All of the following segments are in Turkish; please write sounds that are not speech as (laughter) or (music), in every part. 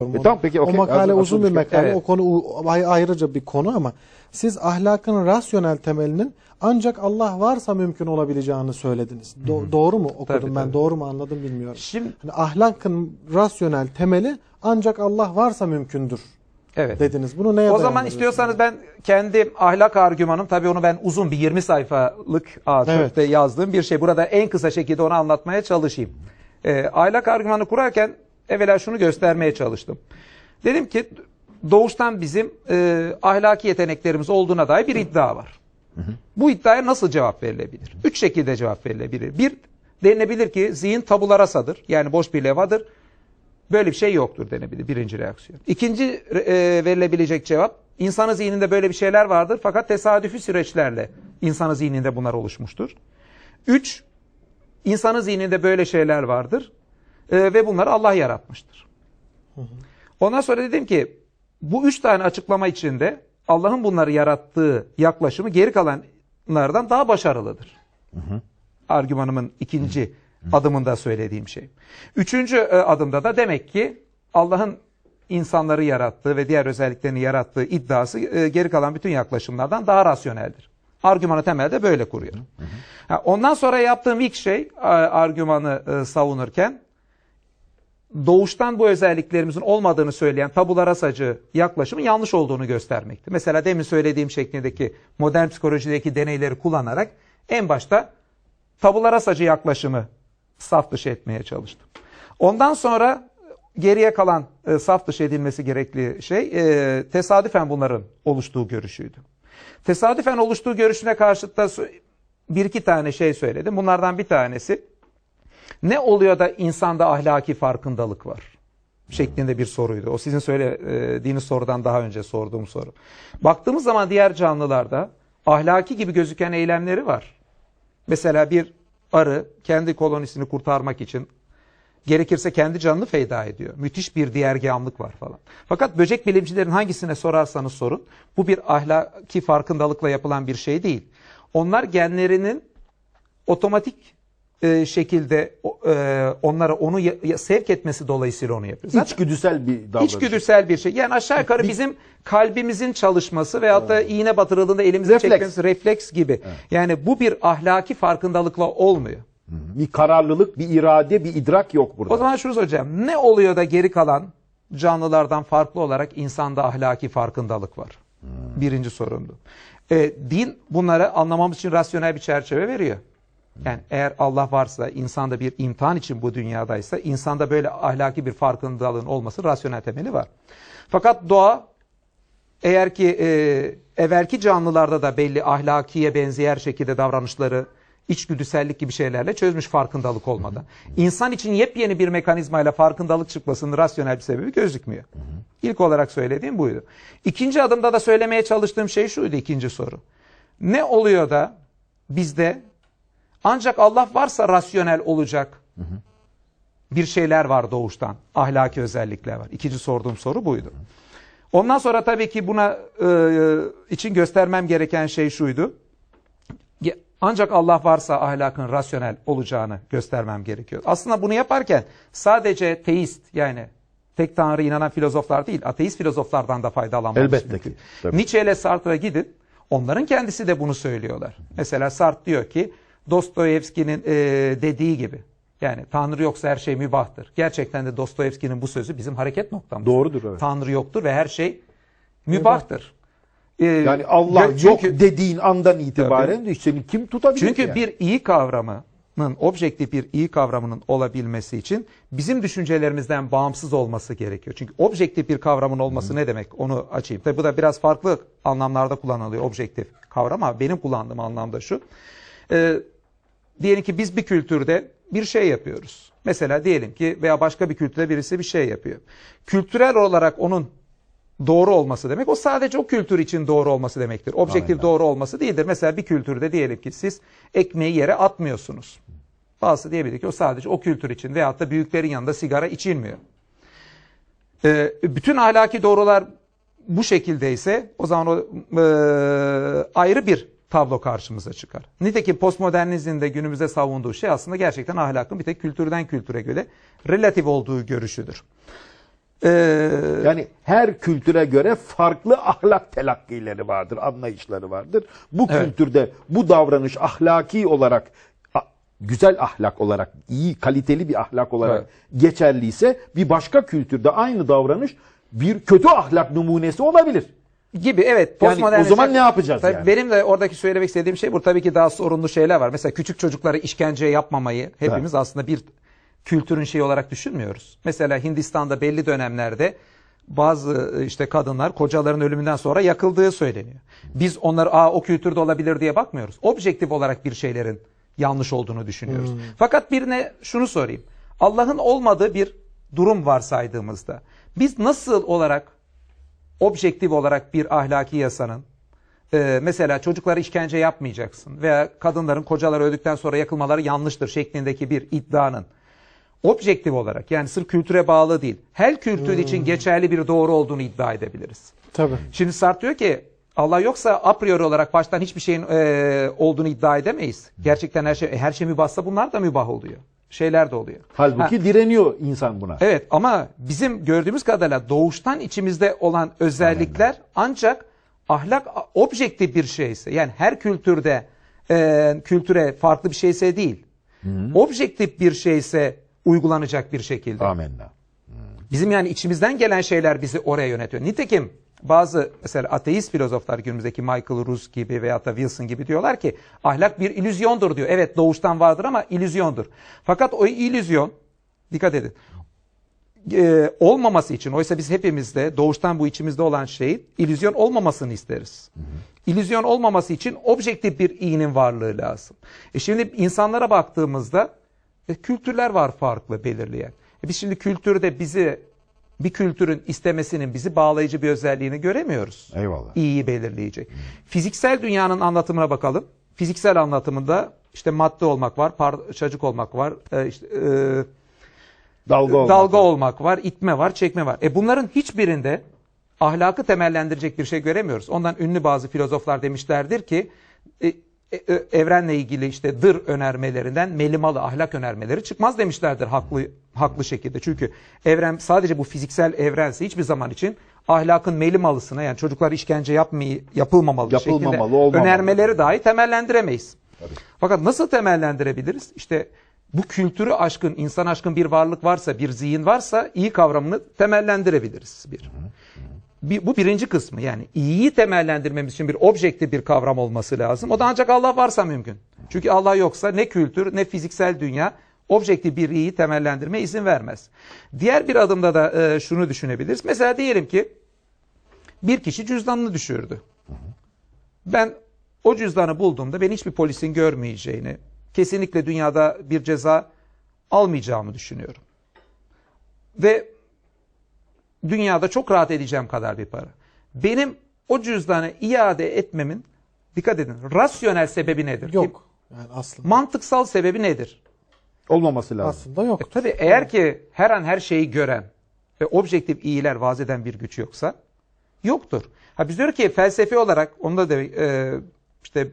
E tamam, peki, okey. O makale Hazır- uzun bir hazır- makale. Evet. O konu ayrıca bir konu ama siz ahlakın rasyonel temelinin ancak Allah varsa mümkün olabileceğini söylediniz. Do- doğru mu okudum Tabii, ben? tabii. Doğru mu anladım bilmiyorum. Şimdi Yani ahlakın rasyonel temeli ancak Allah varsa mümkündür evet. dediniz. Bunu neye O zaman istiyorsanız ben kendi ahlak argümanım tabii onu ben uzun bir 20 sayfalık A4'te yazdığım bir şey. Burada en kısa şekilde onu anlatmaya çalışayım. Ee, ahlak argümanı kurarken evvela şunu göstermeye çalıştım. Dedim ki doğuştan bizim e, ahlaki yeteneklerimiz olduğuna dair bir iddia var. Bu iddiaya nasıl cevap verilebilir? Üç şekilde cevap verilebilir. Bir, denilebilir ki zihin tabulara sadır. Yani boş bir levadır. Böyle bir şey yoktur denebilir birinci reaksiyon. İkinci e, verilebilecek cevap insanın zihninde böyle bir şeyler vardır fakat tesadüfi süreçlerle insanın zihninde bunlar oluşmuştur. Üç, insanın zihninde böyle şeyler vardır e, ve bunları Allah yaratmıştır. Ondan sonra dedim ki bu üç tane açıklama içinde Allah'ın bunları yarattığı yaklaşımı geri kalanlardan daha başarılıdır argümanımın ikinci adımında söylediğim şey. Üçüncü e, adımda da demek ki Allah'ın insanları yarattığı ve diğer özelliklerini yarattığı iddiası e, geri kalan bütün yaklaşımlardan daha rasyoneldir. Argümanı temelde böyle kuruyor. Ha, ondan sonra yaptığım ilk şey argümanı e, savunurken doğuştan bu özelliklerimizin olmadığını söyleyen tabulara sacı yaklaşımın yanlış olduğunu göstermekti. Mesela demin söylediğim şeklindeki modern psikolojideki deneyleri kullanarak en başta tabulara sacı yaklaşımı saf dışı etmeye çalıştım. Ondan sonra geriye kalan e, saf dışı edilmesi gerekli şey e, tesadüfen bunların oluştuğu görüşüydü. Tesadüfen oluştuğu görüşüne karşıt da bir iki tane şey söyledim. Bunlardan bir tanesi ne oluyor da insanda ahlaki farkındalık var? Şeklinde bir soruydu. O sizin söylediğiniz sorudan daha önce sorduğum soru. Baktığımız zaman diğer canlılarda ahlaki gibi gözüken eylemleri var. Mesela bir arı kendi kolonisini kurtarmak için gerekirse kendi canını feda ediyor. Müthiş bir diğergâmlık var falan. Fakat böcek bilimcilerin hangisine sorarsanız sorun bu bir ahlaki farkındalıkla yapılan bir şey değil. Onlar genlerinin otomatik e, şekilde e, onlara onu ya- ya- sevk etmesi dolayısıyla onu yapıyor. Zaten İçgüdüsel bir davranış. içgüdüsel bir şey. Yani aşağı yukarı bizim kalbimizin çalışması veyahut da iğne batırıldığında elimizi Refleks. çekmemiz refleks gibi. Yani bu bir ahlaki farkındalıkla olmuyor. Bir kararlılık, bir irade, bir idrak yok burada. O zaman şunu soracağım. Ne oluyor da geri kalan canlılardan farklı olarak insanda ahlaki farkındalık var? Birinci sorumdu. E, din bunları anlamamız için rasyonel bir çerçeve veriyor. Yani eğer Allah varsa, insanda bir imtihan için bu dünyadaysa, insanda böyle ahlaki bir farkındalığın olması rasyonel temeli var. Fakat doğa eğer ki e, evvelki canlılarda da belli ahlakiye benzeyer şekilde davranışları içgüdüsellik gibi şeylerle çözmüş farkındalık olmadan. İnsan için yepyeni bir mekanizmayla farkındalık çıkmasının rasyonel bir sebebi gözükmüyor. İlk olarak söylediğim buydu. İkinci adımda da söylemeye çalıştığım şey şuydu ikinci soru. Ne oluyor da bizde ancak Allah varsa rasyonel olacak bir şeyler var doğuştan. Ahlaki özellikler var. İkinci sorduğum soru buydu. Ondan sonra tabii ki buna e, için göstermem gereken şey şuydu. Ancak Allah varsa ahlakın rasyonel olacağını göstermem gerekiyor. Aslında bunu yaparken sadece teist yani tek tanrı inanan filozoflar değil ateist filozoflardan da faydalanmamız Elbette ki, tabii. Nietzsche ile Sartre'a gidin onların kendisi de bunu söylüyorlar. Mesela Sartre diyor ki Dostoyevski'nin e, dediği gibi yani Tanrı yoksa her şey mübahtır. Gerçekten de Dostoyevski'nin bu sözü bizim hareket noktamız. Doğrudur, evet. Tanrı yoktur ve her şey mübahtır. Ee, Yani Allah çünkü- yok dediğin andan itibaren de seni kim tutabilir çünkü yani? bir iyi kavramının, objektif bir iyi kavramının olabilmesi için bizim düşüncelerimizden bağımsız olması gerekiyor. Çünkü objektif bir kavramın olması ne demek? Onu açayım. Tabi bu da biraz farklı anlamlarda kullanılıyor objektif kavram ama benim kullandığım anlamda şu. Ee, diyelim ki biz bir kültürde bir şey yapıyoruz. Mesela diyelim ki veya başka bir kültürde birisi bir şey yapıyor. Kültürel olarak onun doğru olması demek o sadece o kültür için doğru olması demektir. Objektif Aynen. doğru olması değildir. Mesela bir kültürde diyelim ki siz ekmeği yere atmıyorsunuz. Bazısı diyebilir ki o sadece o kültür için veyahut da büyüklerin yanında sigara içilmiyor. Ee, bütün ahlaki doğrular bu şekildeyse o zaman o e, ayrı bir tablo karşımıza çıkar. Nitekim postmodernizmin de günümüzde savunduğu şey aslında gerçekten ahlakın bir tek kültürden kültüre göre relatif olduğu görüşüdür. Ee, Yani her kültüre göre farklı ahlak telakkileri vardır, anlayışları vardır. Bu Evet. kültürde bu davranış ahlaki olarak güzel ahlak olarak, iyi kaliteli bir ahlak olarak geçerliyse bir başka kültürde aynı davranış bir kötü ahlak numunesi olabilir. Gibi evet. Yani o zaman ne yapacağız Tabii yani? Benim de oradaki söylemek istediğim şey bu. Tabii ki daha sorunlu şeyler var. Mesela küçük çocuklara işkence yapmamayı hepimiz aslında bir kültürün şeyi olarak düşünmüyoruz. Mesela Hindistan'da belli dönemlerde bazı e, işte kadınlar kocaların ölümünden sonra yakıldığı söyleniyor. Biz onları Aa, o kültürde olabilir diye bakmıyoruz. Objektif olarak bir şeylerin yanlış olduğunu düşünüyoruz. Fakat birine şunu sorayım. Allah'ın olmadığı bir durum varsaydığımızda biz nasıl olarak objektif olarak bir ahlaki yasanın e, mesela çocuklara işkence yapmayacaksın veya kadınların kocaları öldükten sonra yakılmaları yanlıştır şeklindeki bir iddianın objektif olarak yani sırf kültüre bağlı değil her kültür için geçerli bir doğru olduğunu iddia edebiliriz. Tabii. Şimdi Sartre diyor ki Allah yoksa a priori olarak baştan hiçbir şeyin e, olduğunu iddia edemeyiz. Gerçekten her şey her şey mübahsa bunlar da mübah oluyor. Şeyler de oluyor. Halbuki Ha, direniyor insan buna. Evet ama bizim gördüğümüz kadarıyla doğuştan içimizde olan özellikler ancak ahlak objektif bir şeyse yani her kültürde e, kültüre farklı bir şeyse değil. Objektif bir şeyse uygulanacak bir şekilde. Amenna. Bizim yani içimizden gelen şeyler bizi oraya yönetiyor. Nitekim bazı mesela ateist filozoflar günümüzdeki Michael Ruse gibi veya da Wilson gibi diyorlar ki ahlak bir illüzyondur diyor. Evet doğuştan vardır ama illüzyondur. Fakat o illüzyon dikkat edin e, olmaması için oysa biz hepimizde doğuştan bu içimizde olan şeyin illüzyon olmamasını isteriz. İllüzyon olmaması için objektif bir iyinin varlığı lazım. E şimdi insanlara baktığımızda e, kültürler var farklı belirleyen. E biz şimdi kültürde bizi bir kültürün istemesinin bizi bağlayıcı bir özelliğini göremiyoruz. Eyvallah. İyiyi belirleyecek. Fiziksel dünyanın anlatımına bakalım. Fiziksel anlatımında işte madde olmak var, parçacık olmak var, e, işte e, Dalga olmak. dalga olmak var, itme var, çekme var. E bunların hiçbirinde ahlakı temellendirecek bir şey göremiyoruz. Ondan ünlü bazı filozoflar demişlerdir ki e, evrenle ilgili işte dır önermelerinden melimalı ahlak önermeleri çıkmaz demişlerdir haklı haklı şekilde. Çünkü evren sadece bu fiziksel evrense hiçbir zaman için ahlakın melimalısına yani çocuklar işkence yapmayı yapılmamalı, Yapılmamalı, şeklinde olmamalı. önermeleri dahi temellendiremeyiz. Fakat nasıl temellendirebiliriz? İşte bu kültürü aşkın, insan aşkın bir varlık varsa, bir zihin varsa iyi kavramını temellendirebiliriz. Bir. Bir- bu birinci kısmı yani iyiyi temellendirmemiz için bir objektif bir kavram olması lazım. O da ancak Allah varsa mümkün. Çünkü Allah yoksa ne kültür ne fiziksel dünya objektif bir iyiyi temellendirme izin vermez. Diğer bir adımda da e, şunu düşünebiliriz. Mesela diyelim ki bir kişi cüzdanını düşürdü. Ben o cüzdanı bulduğumda beni hiçbir polisin görmeyeceğini, kesinlikle dünyada bir ceza almayacağımı düşünüyorum. Ve dünyada çok rahat edeceğim kadar bir para. Benim o cüzdanı iade etmemin, dikkat edin, rasyonel sebebi nedir? Yok. Yani aslında. Mantıksal sebebi nedir? Olmaması lazım. Aslında yok. E, tabii eğer ki her an her şeyi gören ve objektif iyiler vaz eden bir güç yoksa yoktur. Ha biz diyoruz ki felsefi olarak onda da e, işte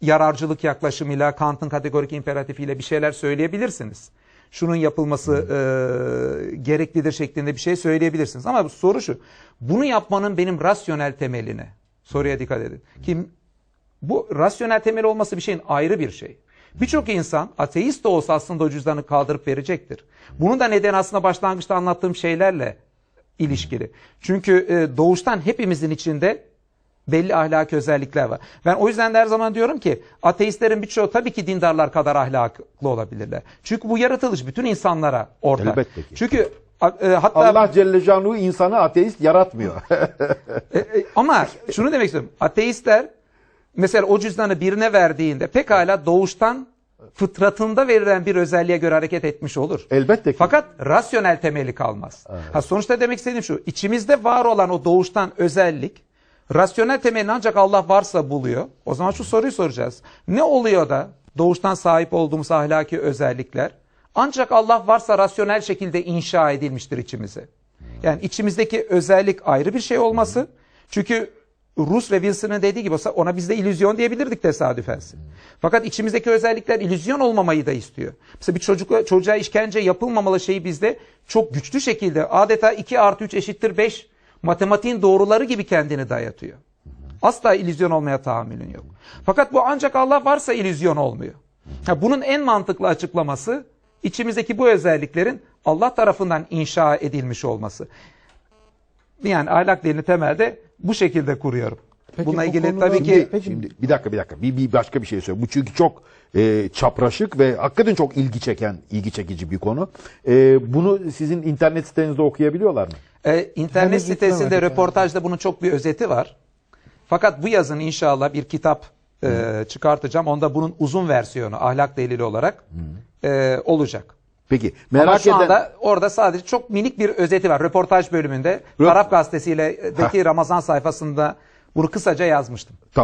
yararcılık yaklaşımıyla Kant'ın kategorik imperatifiyle bir şeyler söyleyebilirsiniz. Şunun yapılması e, gereklidir şeklinde bir şey söyleyebilirsiniz. Ama soru şu. Bunu yapmanın benim rasyonel temeline. Soruya dikkat edin. Kim bu rasyonel temel olması bir şeyin ayrı bir şey. Birçok insan ateist de olsa aslında o cüzdanı kaldırıp verecektir. Bunun da nedeni aslında başlangıçta anlattığım şeylerle ilişkili. Çünkü e, doğuştan hepimizin içinde belli ahlaki özellikler var. Ben o yüzden de her zaman diyorum ki ateistlerin birçoğu tabii ki dindarlar kadar ahlaklı olabilirler. Çünkü bu yaratılış bütün insanlara ortak. Elbette ki. Çünkü e, hatta Allah Celle Canuhu insanı ateist yaratmıyor. (laughs) E, e, ama şunu demek istiyorum. Ateistler mesela o cüzdanı birine verdiğinde pekala doğuştan fıtratında verilen bir özelliğe göre hareket etmiş olur. Elbette ki. Fakat rasyonel temeli kalmaz. Ha, sonuçta demek istediğim şu. içimizde var olan o doğuştan özellik rasyonel temelini ancak Allah varsa buluyor. O zaman şu soruyu soracağız. Ne oluyor da doğuştan sahip olduğumuz ahlaki özellikler ancak Allah varsa rasyonel şekilde inşa edilmiştir içimize. Yani içimizdeki özellik ayrı bir şey olması. Çünkü Rus ve Wilson'ın dediği gibi olsa ona biz de illüzyon diyebilirdik tesadüfen. Fakat içimizdeki özellikler illüzyon olmamayı da istiyor. Mesela bir çocuk, çocuğa işkence yapılmamalı şeyi bizde çok güçlü şekilde adeta 2 artı 3 eşittir 5 matematiğin doğruları gibi kendini dayatıyor. Asla illüzyon olmaya tahammülün yok. Fakat bu ancak Allah varsa illüzyon olmuyor. Ha, bunun en mantıklı açıklaması içimizdeki bu özelliklerin Allah tarafından inşa edilmiş olması. Yani ahlak dilini temelde bu şekilde kuruyorum. Peki Bununla bu ilgili konuda- tabii Şimdi- ki Peki- Şimdi bir dakika bir dakika. Bir, bir başka bir şey söyleyeyim. Bu çünkü çok e, çapraşık ve hakikaten çok ilgi çeken, ilgi çekici bir konu. E, bunu sizin internet sitenizde okuyabiliyorlar mı? e, internet Henüz sitesinde yüklemedik röportajda bunun çok bir özeti var. Fakat bu yazın inşallah bir kitap e, çıkartacağım. Onda bunun uzun versiyonu ahlak delili olarak e, olacak. Peki Ama merak şu eden anda orada sadece çok minik bir özeti var. Röportaj bölümünde. Röp- Arap gazetesiyle deki Ramazan sayfasında bunu kısaca yazmıştım. Tamam.